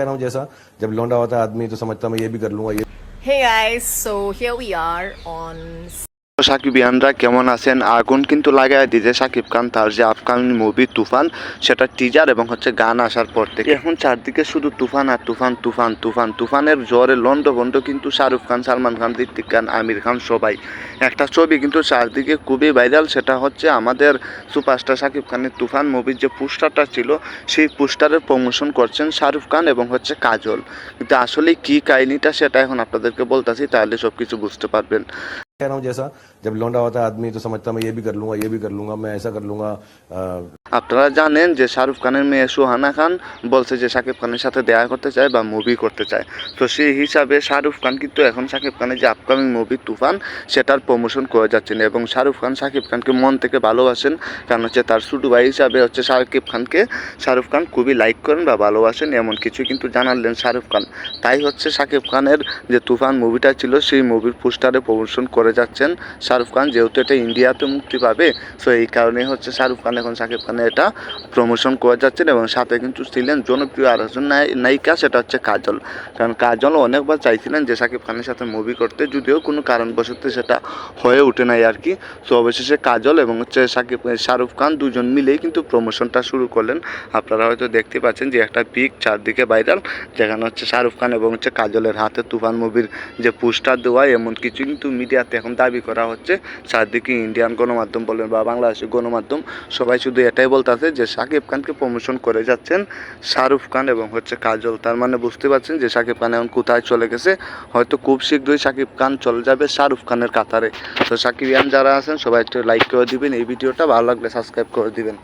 कह रहा हूँ जैसा जब लौंडा होता है आदमी तो समझता मैं ये भी कर लूँगा ये Hey guys, so here we are on Shakib ইয়ানরা কেমন আছেন? আগুন কিন্তু লাগাই দিয়েছে সাকিব খান, তার যে আপকামিং মুভি তুফান, সেটা টিজার এবং হচ্ছে গান আসার পর থেকে। এখন চারদিকে শুধু তুফান আর তুফান তুফান তুফান, তুফানের জ্বরে লন্ড ভন্ড কিন্তু শাহরুখ খান, সালমান খান, ঋত্বিক খান, আমির খান সবাই। একটা ছবি কিন্তু চারদিকে খুবই ভাইরাল সেটা হচ্ছে আমাদের সুপারস্টার সাকিব খানের তুফান মুভির যে পোস্টারটা ছিল, সেই পোস্টারের প্রমোশন করছেন শাহরুখ খান এবং হচ্ছে কাজল। কিন্তু আসলে কি কাহিনিটা, সেটা এখন আপনাদেরকে বলতেছি, তাহলে সব কিছু বুঝতে পারবেন। कह रहा हूँ, जैसा जब लौंडा होता है आदमी तो समझता मैं ये भी कर लूँगा, ये भी कर लूँगा, मैं ऐसा कर लूँगा আপনারা জানেন যে শাহরুখ খানের মেয়ে সুহানা খান বলছে যে শাকিব খানের সাথে দেখা করতে চায় বা মুভি করতে চায়। তো সেই হিসাবে শাহরুখ খান কিন্তু এখন শাকিব খানের যে আপকামিং মুভি তুফান, সেটার প্রমোশন করে যাচ্ছেন এবং শাহরুখ খান শাকিব খানকে মন থেকে ভালোবাসেন। কারণ হচ্ছে তার ছোটো ভাই হিসাবে হচ্ছে শাকিব খানকে শাহরুখ খান খুবই লাইক করেন বা ভালোবাসেন, এমন কিছু কিন্তু জানালেন শাহরুখ খান। তাই হচ্ছে শাকিব খানের যে তুফান মুভিটা ছিল, সেই মুভির পোস্টারে প্রমোশন করে যাচ্ছেন শাহরুখ খান। যেহেতু এটা ইন্ডিয়াতে মুক্তি পাবে সো এই কারণে হচ্ছে শাহরুখ খান এখন শাকিব খানের এটা প্রমোশন করে যাচ্ছেন এবং সাথে কিন্তু ছিলেন জনপ্রিয় আর একজন নায়িকা, সেটা হচ্ছে কাজল। কারণ কাজল অনেকবার চাইছিলেন যে শাকিব খানের সাথে মুভি করতে, যদিও কোনো কারণবশত সেটা হয়ে ওঠে নাই আর কি। তো অবশেষে কাজল এবং হচ্ছে সাকিব, শাহরুখ খান দুজন মিলেই কিন্তু প্রমোশনটা শুরু করলেন। আপনারা হয়তো দেখতে পাচ্ছেন যে একটা পিক চারদিকে ভাইরাল যেখানে হচ্ছে শাহরুখ খান এবং হচ্ছে কাজলের হাতে তুফান মুভির যে পোস্টার দেওয়া এমন কিছু কিন্তু মিডিয়াতে এখন দাবি করা হচ্ছে, চারদিকে ইন্ডিয়ান গণমাধ্যম বলেন বা বাংলাদেশের গণমাধ্যম, সবাই শুধু এটাই বলতেছে যে শাকিব খানকে প্রমোশন করে যাচ্ছেন শাহরুখ খান এবং হচ্ছে কাজল। তার মানে বুঝতে পারছেন যে শাকিব খান এখন কোথায় চলে গেছে। হয়তো খুব শীঘ্রই শাকিব খান চলে যাবে শাহরুখ খানের কাতারে। তো শাকিব ইয়ান যারা আছেন, সবাই একটু লাইক করে দিবেন। এই ভিডিওটা ভালো লাগলে সাবস্ক্রাইব করে দিবেন।